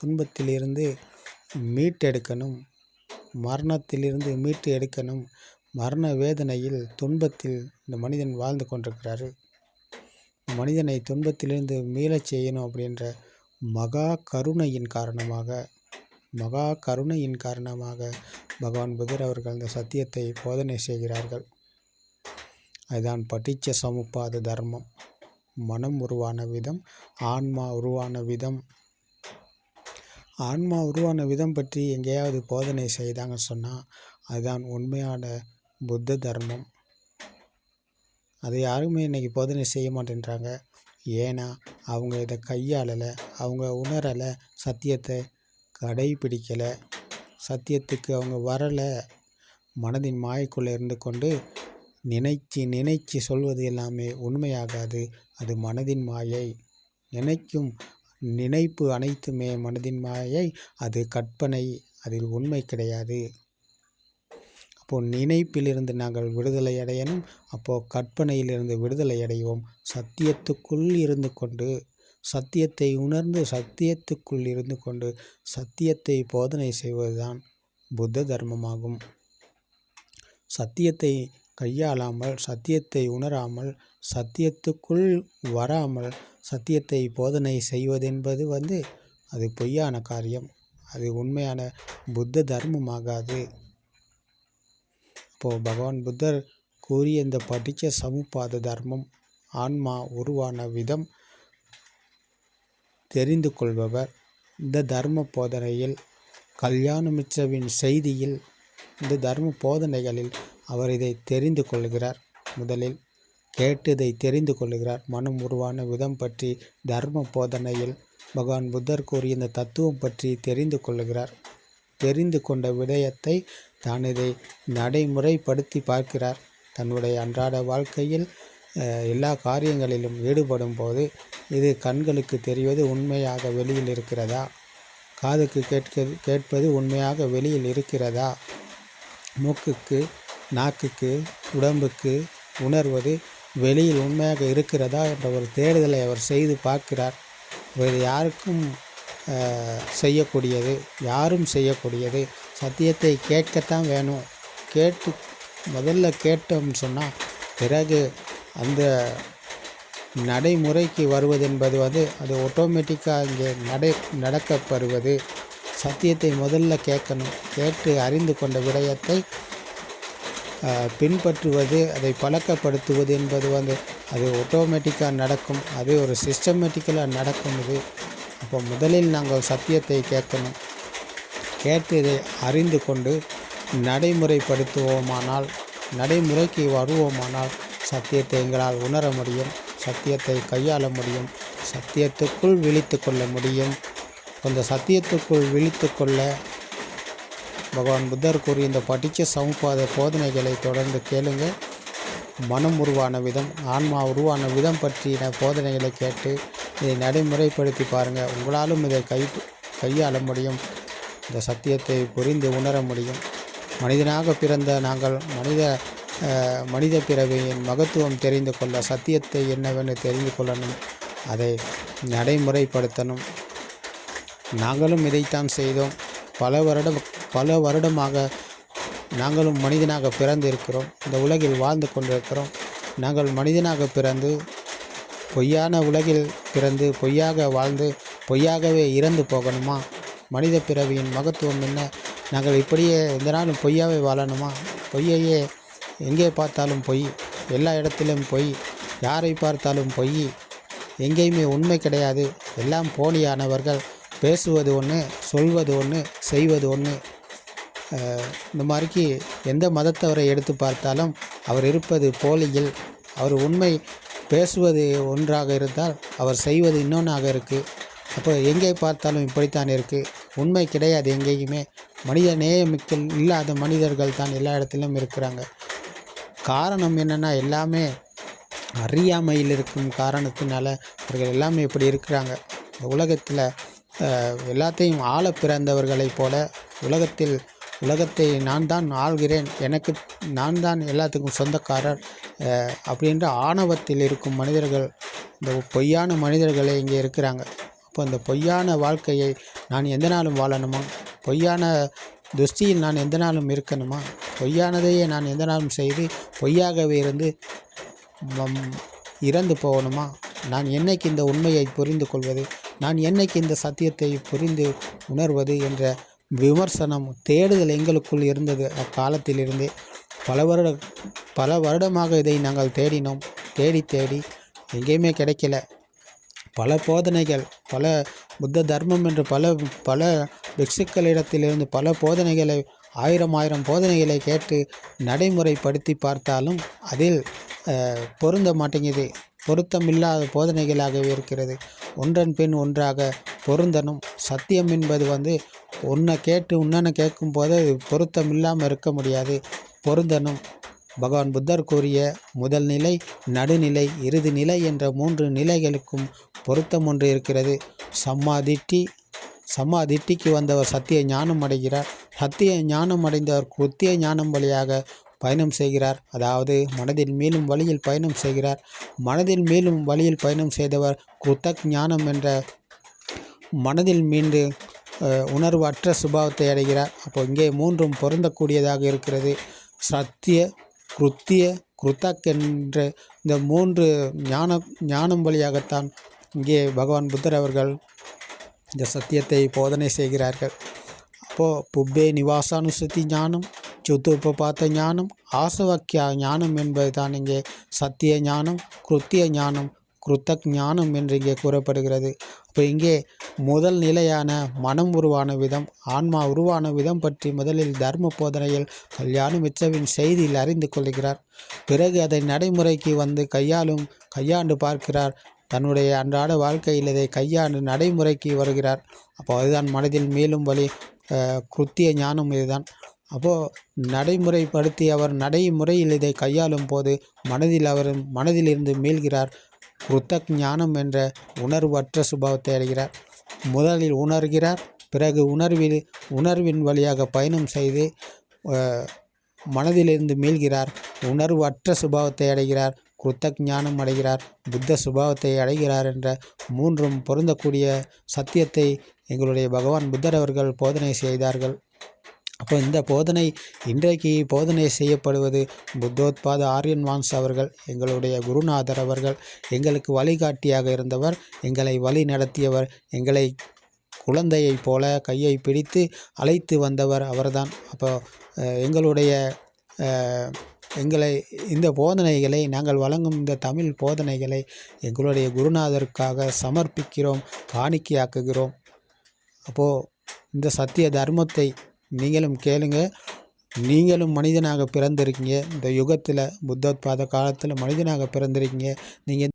துன்பத்திலிருந்து மீட்டெடுக்கணும். மரணத்திலிருந்து மீட்டு எடுக்கணும் மரண வேதனையில் துன்பத்தில் இந்த மனிதன் வாழ்ந்து கொண்டிருக்கிறாரு. மனிதனை துன்பத்திலிருந்து மீளச் செய்யணும் அப்படின்ற மகா கருணையின் காரணமாக மகா கருணையின் காரணமாக பகவான் புதர் அவர்கள் இந்த சத்தியத்தை போதனை செய்கிறார்கள். அதுதான் பட்டிச்ச சமுப்பாத தர்மம். மனம் உருவான விதம் ஆன்மா உருவான விதம் ஆன்மா உருவான விதம் பற்றி எங்கேயாவது போதனை செய்தாங்கன்னு சொன்னால் அதுதான் உண்மையான புத்த தர்மம். அதை யாருமே இன்றைக்கி போதனை செய்ய மாட்டேன்றாங்க. ஏன்னா அவங்க இதை கையாளலை அவங்க உணரலை சத்தியத்தை கடைபிடிக்கலை சத்தியத்துக்கு அவங்க வரலை. மனதின் மாயக்குள்ளே இருந்து கொண்டு நினைச்சு நினைச்சு சொல்வது எல்லாமே உண்மையாகாது. அது மனதின் மாயை. நினைக்கும் நினைப்பு அனைத்துமே மனதின் மாயை அது கற்பனை அதில் உண்மை கிடையாது. அப்போது நினைப்பிலிருந்து நாங்கள் விடுதலை அடையணும். அப்போது கற்பனையிலிருந்து விடுதலை அடைவோம். சத்தியத்துக்குள் இருந்து கொண்டு சத்தியத்தை உணர்ந்து சத்தியத்துக்குள் இருந்து கொண்டு சத்தியத்தை போதனை செய்வதுதான் புத்த தர்மமாகும். சத்தியத்தை கையாளாமல் சத்தியத்தை உணராமல் சத்தியத்துக்குள் வராமல் சத்தியத்தை போதனை செய்வதென்பது வந்து அது பொய்யான காரியம். அது உண்மையான புத்த தர்மமாகாது. இப்போது பகவான் புத்தர் கூறிய இந்த படித்த சமுப்பாத தர்மம் ஆன்மா உருவான விதம் தெரிந்து கொள்பவர். இந்த தர்ம போதனையில் கல்யாணமிச்சவின் செய்தியில் இந்த தர்ம போதனைகளில் அவர் இதை தெரிந்து கொள்கிறார். முதலில் கேட்டதை தெரிந்து கொள்கிறார். மனம் உருவான விதம் பற்றி தர்ம போதனையில் பகவான் புத்தர் கூறிய இந்த தத்துவம் பற்றி தெரிந்து கொள்கிறார். தெரிந்து கொண்ட விடயத்தை தான் இதை நடைமுறைப்படுத்தி பார்க்கிறார். தன்னுடைய அன்றாட வாழ்க்கையில் எல்லா காரியங்களிலும் ஈடுபடும் போது இது கண்களுக்கு தெரிவது உண்மையாக வெளியில் இருக்கிறதா? காதுக்கு கேட்க கேட்பது உண்மையாக வெளியில் இருக்கிறதா? மூக்குக்கு நாக்குக்கு உடம்புக்கு உணர்வது வெளியில் உண்மையாக இருக்கிறதா என்ற ஒரு தேடுதலை அவர் செய்து பார்க்கிறார். வேறு யாருக்கும் செய்யக்கூடியது யாரும் செய்யக்கூடியது சத்தியத்தை கேட்கத்தான் வேணும். கேட்டு முதல்ல கேட்டோம்னு சொன்னால் பிறகு அந்த நடைமுறைக்கு வருவது என்பது வந்து அது ஆட்டோமேட்டிக்காக இங்கே நடை நடக்கப்படுவது. சத்தியத்தை முதல்ல கேட்கணும். கேட்டு அறிந்து கொண்ட விடயத்தை பின்பற்றுவது அதை பழக்கப்படுத்துவது என்பது வந்து அது ஆட்டோமேட்டிக்காக நடக்கும். அது ஒரு சிஸ்டமேட்டிக்கலாக நடக்கும் இது. அப்போ முதலில் நாங்கள் சத்தியத்தை கேட்கணும். கேட்டு இதை அறிந்து கொண்டு நடைமுறைப்படுத்துவோமானால் நடைமுறைக்கு வருவோமானால் சத்தியத்தை எங்களால் உணர முடியும் சத்தியத்தை கையாள முடியும் சத்தியத்துக்குள் விழித்து கொள்ள முடியும். அந்த சத்தியத்துக்குள் விழித்து கொள்ள பகவான் புத்தர் கூறிய இந்த படித்த சமுப்பாத போதனைகளை தொடர்ந்து கேளுங்க. மனம் உருவான விதம் ஆன்மா உருவான விதம் பற்றின போதனைகளை கேட்டு இதை நடைமுறைப்படுத்தி பாருங்கள் உங்களாலும் இதை கை கையாள முடியும். இந்த சத்தியத்தை புரிந்து உணர முடியும். மனிதனாக பிறந்த நாங்கள் மனித மனித பிறவியின் மகத்துவம் தெரிந்து கொள்ள சத்தியத்தை என்னவென்று தெரிந்து கொள்ளணும். அதை நடைமுறைப்படுத்தணும். நாங்களும் இதைத்தான் செய்தோம். பல வருடம் பல வருடமாக நாங்களும் மனிதனாக பிறந்து இருக்கிறோம் இந்த உலகில் வாழ்ந்து கொண்டிருக்கிறோம். நாங்கள் மனிதனாக பிறந்து பொய்யான உலகில் பிறந்து பொய்யாக வாழ்ந்து பொய்யாகவே இறந்து போகணுமா? மனித பிறவியின் மகத்துவம் என்ன? நாங்கள் இப்படியே எந்த நாளும் பொய்யாவே வாழணுமா? பொய்யையே எங்கே பார்த்தாலும் பொய் எல்லா இடத்திலும் பொய் யாரை பார்த்தாலும் பொய் எங்கேயுமே உண்மை கிடையாது. எல்லாம் போலியானவர்கள். பேசுவது ஒன்று சொல்வது ஒன்று செய்வது ஒன்று இந்த மாதிரிக்கு எந்த மதத்தவரை எடுத்து பார்த்தாலும் அவர் இருப்பது போலியில் அவர் உண்மை பேசுவது ஒன்றாக இருந்தால் அவர் செய்வது இன்னொன்றாக இருக்குது அப்போ எங்கே பார்த்தாலும் இப்படித்தான் இருக்குது உண்மை கிடையாது எங்கேயுமே. மனித நேயமிக்க இல்லாத மனிதர்கள் தான் எல்லா இடத்திலும் இருக்கிறாங்க. காரணம் என்னென்னா எல்லாமே அறியாமையில் இருக்கும் காரணத்தினால அவர்கள் எல்லாமே இப்படி இருக்கிறாங்க. உலகத்தில் எல்லாத்தையும் ஆள பிறந்தவர்களைப் போல உலகத்தில் உலகத்தை நான் தான் ஆள்கிறேன். எனக்கு நான் தான் எல்லாத்துக்கும் சொந்தக்காரர். அப்படின்ற ஆணவத்தில் இருக்கும் மனிதர்கள் இந்த பொய்யான மனிதர்களே இங்கே இருக்கிறாங்க. அப்போ அந்த பொய்யான வாழ்க்கையை நான் எந்த நாளும் வாழணுமா? பொய்யான துஷ்டியில் நான் எந்த நாளும் இருக்கணுமா? பொய்யானதையே நான் எந்த நாளும் செய்து பொய்யாகவே இருந்து இறந்து போகணுமா? நான் என்னைக்கு இந்த உண்மையை புரிந்து கொள்வது? நான் என்னைக்கு இந்த சத்தியத்தை புரிந்து உணர்வது? என்ற விமர்சனம் தேடுதல் எங்களுக்குள் இருந்தது. அக்காலத்திலிருந்தே பல வருட பல வருடமாக இதை நாங்கள் தேடினோம். தேடி தேடி எங்கேயுமே கிடைக்கல. பல போதனைகள் பல புத்த தர்மம் என்று பல பல பிக்ஷுக்களிடத்திலிருந்து பல போதனைகளை ஆயிரம் ஆயிரம் போதனைகளை கேட்டு நடைமுறைப்படுத்தி பார்த்தாலும் அதில் பொருந்த மாட்டேங்குது. பொருத்தமில்லாத போதனைகளாகவே இருக்கிறது. ஒன்றன் பின் ஒன்றாக பொருந்தனும் சத்தியம் என்பது வந்து உன்னை கேட்டு இன்னொன்று கேட்கும்போது அது பொருத்தமில்லாமல் இருக்க முடியாது. பொருந்தனும் பகவான் புத்தர் கூறிய முதல் நிலை நடுநிலை இறுதி நிலை என்ற மூன்று நிலைகளுக்கும் பொருத்தம் ஒன்று இருக்கிறது. சம்மாதிட்டி சம்மாதிட்டிக்கு வந்தவர் சத்திய ஞானம் அடைகிறார். சத்திய ஞானம் அடைந்தவர் குத்திய ஞானம் வழியாக பயணம் செய்கிறார். அதாவது மனதில் மேலும் வழியில் பயணம் செய்கிறார். மனதில் மேலும் வழியில் பயணம் செய்தவர் குத்தக் ஞானம் என்ற மனதில் மீண்டு உணர்வு அற்ற சுபாவத்தை அடைகிறார். அப்போ இங்கே மூன்றும் பொருந்தக்கூடியதாக இருக்கிறது. சத்திய குருத்திய குருத்தக் என்ற இந்த மூன்று ஞான ஞானம் வழியாகத்தான் இங்கே பகவான் புத்தர் அவர்கள் இந்த சத்தியத்தை போதனை செய்கிறார்கள். அப்போது புப்பே நிவாசானுசதி ஞானம் சுத்துப்ப ஞானம் ஆசவாக்கியா ஞானம் என்பது தான் இங்கே சத்திய ஞானம் கிருத்திய ஞானம் கிருத்தக் ஞானம் என்று இங்கே கூறப்படுகிறது. அப்போ இங்கே முதல் நிலையான மனம் உருவான விதம் ஆன்மா உருவான விதம் பற்றி முதலில் தர்ம போதனையில் கல்யாண மிச்சவின் செய்தியில் அறிந்து கொள்கிறார். பிறகு அதை நடைமுறைக்கு வந்து கையாளும் கையாண்டு பார்க்கிறார். தன்னுடைய அன்றாட வாழ்க்கையில் இதை கையாண்டு நடைமுறைக்கு வருகிறார். அப்போ அதுதான் மனதில் மேலும் வழி குருத்திய ஞானம் இதுதான். அப்போது நடைமுறைப்படுத்தி அவர் நடைமுறையில் இதை கையாளும் போது மனதில் அவர் மனதிலிருந்து மீள்கிறார். ருத்தக் ஞானம் என்ற உணர்வற்ற சுபாவத்தை அடைகிறார். முதலில் உணர்கிறார் பிறகு உணர்வில் உணர்வின் வழியாக பயணம் செய்து மனதிலிருந்து மீள்கிறார். உணர்வற்ற சுபாவத்தை அடைகிறார் குருத்தக் ஞானம் அடைகிறார் புத்த சுபாவத்தை அடைகிறார் என்ற மூன்றும் பொருந்தக்கூடிய சத்தியத்தை எங்களுடைய பகவான் புத்தர் அவர்கள் போதனை செய்தார்கள். அப்போ இந்த போதனை இன்றைக்கு போதனை செய்யப்படுவது புத்தோத்பாத ஆரியன் வான்ஸ் அவர்கள் எங்களுடைய குருநாதர் அவர்கள் எங்களுக்கு வழிகாட்டியாக இருந்தவர் எங்களை வழி நடத்தியவர் எங்களை குழந்தையைப் போல கையை பிடித்து அழைத்து வந்தவர் அவர்தான். அப்போ எங்களுடைய எங்களை இந்த போதனைகளை நாங்கள் வழங்கும் இந்த தமிழ் போதனைகளை எங்களுடைய குருநாதருக்காக சமர்ப்பிக்கிறோம் காணிக்கையாக்குகிறோம். அப்போது இந்த சத்திய தர்மத்தை நீங்களும் கேளுங்க. நீங்களும் மனிதனாக பிறந்திருக்கீங்க. இந்த யுகத்தில் புத்தோத்பாத காலத்தில் மனிதனாக பிறந்திருக்கீங்க. நீங்கள்